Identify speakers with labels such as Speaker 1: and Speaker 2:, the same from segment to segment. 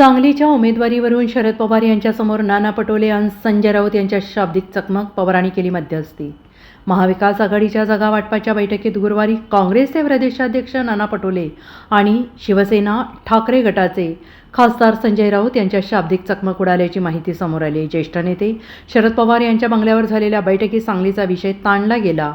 Speaker 1: सांगलीच्या उमेदवारीवरून शरद पवार यांच्यासमोर नाना पटोले आणि संजय राऊत यांच्या शाब्दिक चकमक पवारांनी केली मध्यस्थी. महाविकास आघाडीच्या जागा वाटपाच्या बैठकीत गुरुवारी काँग्रेसचे प्रदेशाध्यक्ष नाना पटोले आणि शिवसेना ठाकरे गटाचे खासदार संजय राऊत यांच्या शाब्दिक चकमक उडाल्याची माहिती समोर आली. ज्येष्ठ नेते शरद पवार यांच्या बंगल्यावर झालेल्या बैठकीत सांगलीचा विषय ताणला गेला.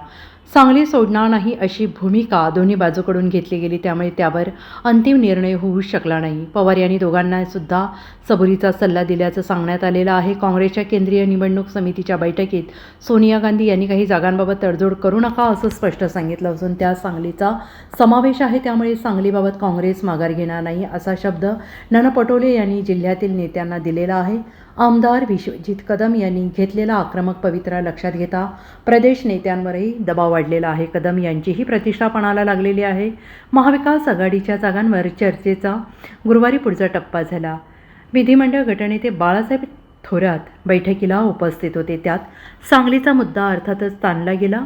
Speaker 1: सांगली सोडणार नाही अशी भूमिका दोन्ही बाजूकडून घेतली गेली. त्यामुळे त्यावर अंतिम निर्णय होऊ शकला नाही. पवार यांनी दोघांना सुद्धा सबुरीचा सल्ला दिल्याचं सांगण्यात आलेलं आहे. काँग्रेसच्या केंद्रीय निवडणूक समितीच्या बैठकीत सोनिया गांधी यांनी काही जागांबाबत तडजोड करू नका असं स्पष्ट सांगितलं असून त्या सांगलीचा समावेश आहे. त्यामुळे सांगलीबाबत काँग्रेस माघार घेणार नाही असा शब्द नाना पटोले यांनी जिल्ह्यातील नेत्यांना दिलेला आहे. आमदार विश्वजित कदम यांनी घेतलेला आक्रमक पवित्रा लक्षात घेता प्रदेश नेत्यांवरही दबाव वाढलेला आहे. कदम यांचीही प्रतिष्ठा पणाला लागलेली आहे. महाविकास आघाडीच्या जागांवर चर्चेचा गुरुवारी पुढचा टप्पा झाला. विधिमंडळ गटनेते बाळासाहेब थोरात बैठकीला उपस्थित होते. त्यात सांगलीचा मुद्दा अर्थातच ताणला गेला.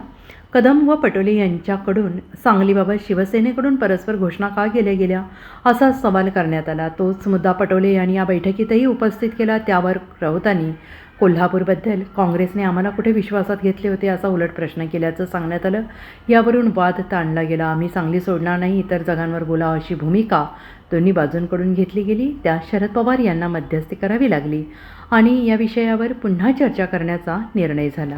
Speaker 1: कदम व पटोले यांच्याकडून सांगलीबाबत शिवसेनेकडून परस्पर घोषणा का केल्या गेल्या? असा सवाल करण्यात आला. तोच मुद्दा पटोले यांनी या बैठकीतही उपस्थित केला. त्यावर राऊतांनी कोल्हापूरबद्दल काँग्रेसने आम्हाला कुठे विश्वासात घेतले होते असा उलट प्रश्न केल्याचं सांगण्यात आलं. यावरून वाद ताणला गेला. आम्ही सांगली सोडणार नाही इतर जगांवर बोला अशी भूमिका दोन्ही बाजूंकडून घेतली गेली. त्यात शरद पवार यांना मध्यस्थी करावी लागली आणि या विषयावर पुन्हा चर्चा करण्याचा निर्णय झाला.